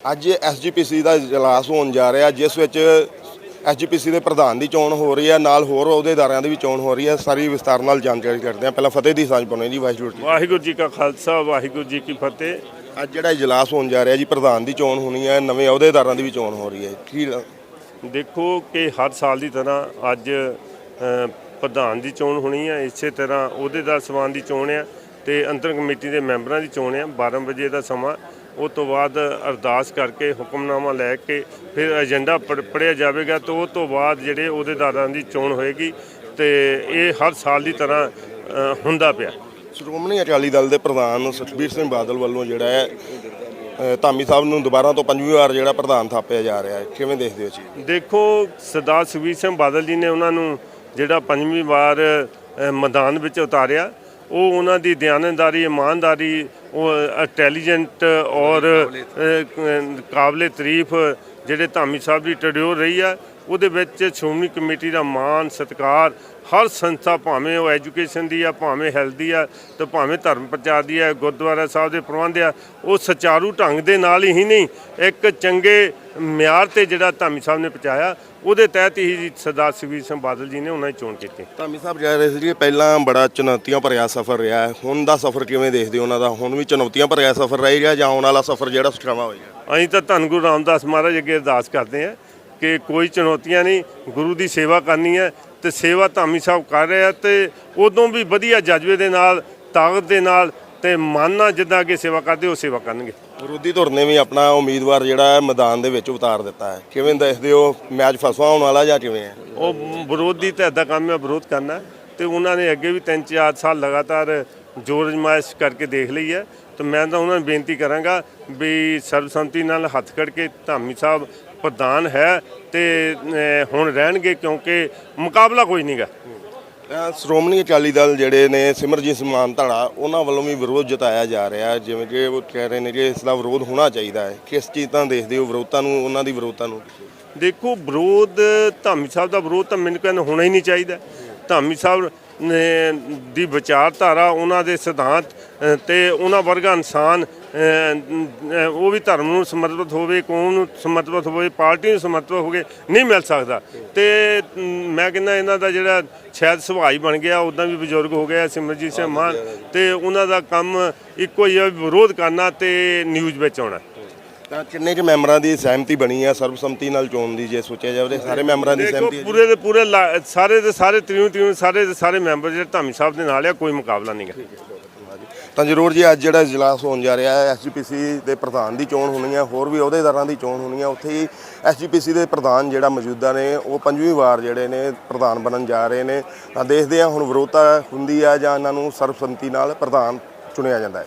ਅੱਜ ਐਸਜੀਪੀਸੀ ਦਾ ਇਜਲਾਸ ਹੋਣ ਜਾ ਰਿਹਾ ਜਿਸ ਵਿੱਚ ਐਸਜੀਪੀਸੀ ਦੇ ਪ੍ਰਧਾਨ ਦੀ ਚੋਣ ਹੋ ਰਹੀ ਹੈ ਨਾਲ ਹੋਰ ਅਹੁਦੇਦਾਰਾਂ ਦੀ ਵੀ ਚੋਣ ਹੋ ਰਹੀ ਹੈ। ਸਾਰੀ ਵਿਸਤਾਰ ਨਾਲ ਜਾਣਕਾਰੀ ਕਰਦੇ ਹਾਂ। ਪਹਿਲਾਂ ਫਤਿਹ ਦੀ ਸਾਂਝ ਪਾਉਣੀ ਜੀ ਵਾਹਿਗੁਰੂ ਜੀ ਵਾਹਿਗੁਰੂ ਜੀ ਕਾ ਖਾਲਸਾ ਵਾਹਿਗੁਰੂ ਜੀ ਕੀ ਫਤਿਹ। ਅੱਜ ਜਿਹੜਾ ਇਜਲਾਸ ਹੋਣ ਜਾ ਰਿਹਾ ਜੀ ਪ੍ਰਧਾਨ ਦੀ ਚੋਣ ਹੋਣੀ ਹੈ ਨਵੇਂ ਅਹੁਦੇਦਾਰਾਂ ਦੀ ਵੀ ਚੋਣ ਹੋ ਰਹੀ ਹੈ। ਕੀ ਦੇਖੋ ਕਿ ਹਰ ਸਾਲ ਦੀ ਤਰ੍ਹਾਂ ਅੱਜ ਪ੍ਰਧਾਨ ਦੀ ਚੋਣ ਹੋਣੀ ਹੈ। ਇਸੇ ਤਰ੍ਹਾਂ ਅਹੁਦੇਦਾਰ ਸਮਾਨ ਦੀ ਚੋਣ ਹੈ ਤੇ ਅੰਤਰ ਕਮੇਟੀ ਦੇ ਮੈਂਬਰਾਂ ਦੀ ਚੋਣ ਹੈ। 12 ਵਜੇ ਦਾ ਸਮਾਂ ਉਹ ਤੋਂ ਬਾਅਦ ਅਰਦਾਸ ਕਰਕੇ ਹੁਕਮਨਾਮਾ ਲੈ ਕੇ ਫਿਰ ਏਜੰਡਾ ਪੜਿਆ ਜਾਵੇਗਾ ਤੇ ਉਹ ਤੋਂ ਬਾਅਦ ਜਿਹੜੇ ਅਹੁਦੇਦਾਰਾਂ ਦੀ ਚੋਣ ਹੋਏਗੀ ਤੇ ਇਹ ਹਰ ਸਾਲ ਦੀ ਤਰ੍ਹਾਂ ਹੁੰਦਾ ਪਿਆ। ਸ਼੍ਰੋਮਣੀ ਅਕਾਲੀ ਦਲ ਦੇ ਪ੍ਰਧਾਨ ਸੁਖਬੀਰ ਸਿੰਘ ਬਾਦਲ ਵੱਲੋਂ ਜਿਹੜਾ ਹੈ ਧਾਮੀ ਸਾਹਿਬ ਨੂੰ ਦੁਬਾਰਾ ਤੋਂ ਪੰਜਵੀਂ ਵਾਰ ਜਿਹੜਾ ਪ੍ਰਧਾਨ ਥਾਪਿਆ ਜਾ ਰਿਹਾ ਹੈ। ਕਿਵੇਂ ਦੇਖਦੇ ਹੋ ਜੀ? ਦੇਖੋ ਸਰਦਾਰ ਸੁਖਬੀਰ ਸਿੰਘ ਬਾਦਲ ਜੀ ਨੇ ਉਹਨਾਂ ਨੂੰ ਜਿਹੜਾ ਪੰਜਵੀਂ ਵਾਰ ਮੈਦਾਨ ਵਿੱਚ ਉਤਾਰਿਆ ਉਹ ਉਹਨਾਂ ਦੀ ਦਿਆਨਤਦਾਰੀ ਇਮਾਨਦਾਰੀ ਉਹ ਇੰਟੈਲੀਜੈਂਟ ਔਰ ਕਾਬਲੇ ਤਾਰੀਫ ਜਿਹੜੇ ਧਾਮੀ ਸਾਹਿਬ ਦੀ ਟਡਿਓਰ ਰਹੀ ਆ ਉਹਦੇ ਵਿੱਚ ਸ਼੍ਰੋਮਣੀ ਕਮੇਟੀ ਦਾ ਮਾਨ ਸਤਿਕਾਰ ਹਰ ਸੰਸਥਾ ਭਾਵੇਂ ਉਹ ਐਜੂਕੇਸ਼ਨ ਦੀ ਆ ਭਾਵੇਂ ਹੈਲਥ ਦੀ ਆ ਤੇ ਭਾਵੇਂ ਧਰਮ ਪ੍ਰਚਾਰ ਦੀ ਆ ਗੁਰਦੁਆਰਾ ਸਾਹਿਬ ਦੇ ਪ੍ਰਬੰਧ ਆ ਉਹ ਸੁਚਾਰੂ ਢੰਗ ਦੇ ਨਾਲ ਹੀ ਨਹੀਂ ਇੱਕ ਚੰਗੇ ਮਿਆਰ ਤੇ ਜਿਹੜਾ ਧਾਮੀ ਸਾਹਿਬ ਨੇ ਪਹੁੰਚਾਇਆ ਉਹਦੇ ਤਹਿਤ ਹੀ ਸਰਦਾਰ ਸੁਖਬੀਰ ਸਿੰਘ ਬਾਦਲ ਜੀ ਨੇ ਉਹਨਾਂ ਦੀ ਚੋਣ ਕੀਤੀ। ਧਾਮੀ ਸਾਹਿਬ ਕਹਿ ਰਹੇ ਸੀ ਪਹਿਲਾਂ ਬੜਾ ਚੁਣੌਤੀਆਂ ਭਰਿਆ ਸਫ਼ਰ ਰਿਹਾ ਹੁਣ ਦਾ ਸਫ਼ਰ ਕਿਵੇਂ ਦੇਖਦੇ ਉਹਨਾਂ ਦਾ? ਹੁਣ ਵੀ ਚੁਣੌਤੀਆਂ ਭਰਿਆ ਸਫ਼ਰ ਰਹੇਗਾ ਜਾਂ ਆਉਣ ਵਾਲਾ ਸਫ਼ਰ ਜਿਹੜਾ ਸੁਖਾਵਾਂ ਹੋਏਗਾ ਅਸੀਂ ਤਾਂ ਧੰਨ ਗੁਰੂ ਰਾਮਦਾਸ ਮਹਾਰਾਜ ਅੱਗੇ ਅਰਦਾਸ ਕਰਦੇ ਹਾਂ ਕਿ ਕੋਈ ਚੁਣੌਤੀਆਂ ਨਹੀਂ ਗੁਰੂ ਦੀ ਸੇਵਾ ਕਰਨੀ ਹੈ ਤੇ ਸੇਵਾ ਧਾਮੀ ਸਾਹਿਬ ਕਰ ਰਹੇ ਆ ਤੇ ਉਦੋਂ ਵੀ ਵਧੀਆ ਜਜ਼ਬੇ ਦੇ ਨਾਲ ਤਾਕਤ ਦੇ ਨਾਲ ਤੇ ਮਨ ਨਾਲ ਜਿੱਦਾਂ ਅੱਗੇ ਸੇਵਾ ਕਰਦੇ ਉਹ ਸੇਵਾ ਕਰਨਗੇ। ਵਿਰੋਧੀ ਧਿਰ ਨੇ ਵੀ ਆਪਣਾ ਉਮੀਦਵਾਰ ਜਿਹੜਾ ਹੈ ਮੈਦਾਨ ਦੇ ਵਿੱਚ ਉਤਾਰ ਦਿੱਤਾ ਹੈ। ਕਿਵੇਂ ਦੇਖਦੇ ਹੋ ਮੈਚ ਫਸਵਾ ਹੋਣ ਵਾਲਾ ਜਾਂ ਕਿਵੇਂ ਹੈ? ਉਹ ਵਿਰੋਧੀ ਤਾਂ ਇੱਦਾਂ ਕੰਮ ਹੈ ਵਿਰੋਧ ਕਰਨਾ ਤੇ ਉਹਨਾਂ ਨੇ ਅੱਗੇ ਵੀ 3-4 ਸਾਲ ਲਗਾਤਾਰ ਜੋਰ ਅਜਮਾਇਸ਼ ਕਰਕੇ ਦੇਖ ਲਈ ਹੈ। ਤੇ ਮੈਂ ਤਾਂ ਉਹਨਾਂ ਨੂੰ ਬੇਨਤੀ ਕਰਾਂਗਾ ਵੀ ਸਰਬਸੰਮਤੀ ਨਾਲ ਹੱਥ ਖੜ ਕੇ ਧਾਮੀ ਸਾਹਿਬ ਪ੍ਰਧਾਨ ਹੈ ਤੇ ਹੁਣ ਰਹਿਣਗੇ ਕਿਉਂਕਿ ਮੁਕਾਬਲਾ ਕੋਈ ਨਹੀਂਗਾ ਸ਼੍ਰੋਮਣੀ ਅਕਾਲੀ ਦਲ ਜਿਹੜੇ ਨੇ ਸਿਮਰਜੀਤ ਸਿੰਘ ਮਾਨ ਧੜਾ ਉਹਨਾਂ ਵੱਲੋਂ ਵੀ ਵਿਰੋਧ ਜਤਾਇਆ ਜਾ ਰਿਹਾ ਜਿਵੇਂ ਕਿ ਉਹ ਕਹਿ ਰਹੇ ਨੇ ਕਿ ਇਸ ਦਾ ਵਿਰੋਧ ਹੋਣਾ ਚਾਹੀਦਾ ਹੈ। ਕਿਸ ਚੀਜ਼ ਤਾਂ ਦੇਖਦੇ ਹੋ ਵਿਰੋਧਤਾ ਨੂੰ ਉਹਨਾਂ ਦੀ ਵਿਰੋਧਤਾ ਨੂੰ ਦੇਖੋ ਵਿਰੋਧ ਧਾਮੀ ਸਾਹਿਬ ਦਾ ਵਿਰੋਧ ਤਾਂ ਮੈਨੂੰ ਕਹਿੰਦਾ ਹੋਣਾ ਹੀ ਨਹੀਂ ਚਾਹੀਦਾ। ਧਾਮੀ ਸਾਹਿਬ ਦੀ ਵਿਚਾਰਧਾਰਾ ਉਹਨਾਂ ਦੇ ਸਿਧਾਂਤ ਅ, ਤੇ ਉਹਨਾਂ ਵਰਗਾ ਇਨਸਾਨ ਉਹ ਵੀ ਧਰਮ ਨੂੰ ਸਮਰਪਿਤ ਹੋਵੇ ਕੌਮ ਨੂੰ ਸਮਰਪਿਤ ਹੋਵੇ ਪਾਰਟੀ ਨੂੰ ਸਮਰਪਿਤ ਹੋਵੇ ਨਹੀਂ ਮਿਲ ਸਕਦਾ। ਤੇ ਮੈਂ ਕਹਿੰਦਾ ਇਹਨਾਂ ਦਾ ਜਿਹੜਾ ਸ਼ਾਇਦ ਸੁਭਾਅ ਬਣ ਗਿਆ ਉਦਾਂ ਵੀ ਬਜ਼ੁਰਗ ਹੋ ਗਿਆ ਸਿਮਰਜੀਤ ਸਿੰਘ ਮਾਨ ਤੇ ਉਹਨਾਂ ਦਾ ਕੰਮ ਇੱਕੋ ਹੀ ਵਿਰੋਧ ਕਰਨਾ ਤੇ ਨਿਊਜ਼ ਵਿੱਚ ਆਉਣਾ। ਤਾਂ ਕਿੰਨੇ ਕੁ ਮੈਂਬਰਾਂ ਦੀ ਸਹਿਮਤੀ ਬਣੀ ਹੈ ਸਰਬਸੰਮਤੀ ਨਾਲ ਚੋਣ ਦੀ ਜੇ ਸੋਚਿਆ ਜਾਵੇ ਸਾਰੇ ਮੈਂਬਰਾਂ ਦੀ ਦੇਖੋ ਸਹਿਮਤੀ ਹੈ ਜੀ? ਪੂਰੇ ਦੇ ਪੂਰੇ ਲਾ- ਸਾਰੇ ਦੇ ਸਾਰੇ ਤ੍ਰਿਉ ਤ੍ਰਿਉ ਸਾਰੇ ਦੇ ਸਾਰੇ ਮੈਂਬਰ ਜਿਹੜੇ ਧਾਮੀ ਸਾਹਿਬ ਦੇ ਨਾਲ ਆ ਕੋਈ ਮੁਕਾਬਲਾ ਨਹੀਂਗਾ ਤਾਂ ਜ਼ਰੂਰ ਜੀ ਅੱਜ ਜਿਹੜਾ ਇਜਲਾਸ ਹੋਣ ਜਾ ਰਿਹਾ ਹੈ ਐਸਜੀਪੀਸੀ ਦੇ ਪ੍ਰਧਾਨ ਦੀ ਚੋਣ ਹੋਣੀ ਹੈ ਹੋਰ ਵੀ ਅਹੁਦੇਦਾਰਾਂ ਦੀ ਚੋਣ ਹੋਣੀ ਹੈ ਉੱਥੇ ਹੀ ਐਸਜੀਪੀਸੀ ਦੇ ਪ੍ਰਧਾਨ ਜਿਹੜਾ ਮੌਜੂਦਾ ਨੇ ਉਹ ਪੰਜਵੀਂ ਵਾਰ ਜਿਹੜੇ ਨੇ ਪ੍ਰਧਾਨ ਬਣਨ ਜਾ ਰਹੇ ਨੇ। ਤਾਂ ਦੇਖਦੇ ਹਾਂ ਹੁਣ ਵਿਰੋਧਤਾ ਹੁੰਦੀ ਹੈ ਜਾਂ ਇਹਨਾਂ ਨੂੰ ਸਰਬਸੰਮਤੀ ਨਾਲ ਪ੍ਰਧਾਨ ਚੁਣਿਆ ਜਾਂਦਾ ਹੈ।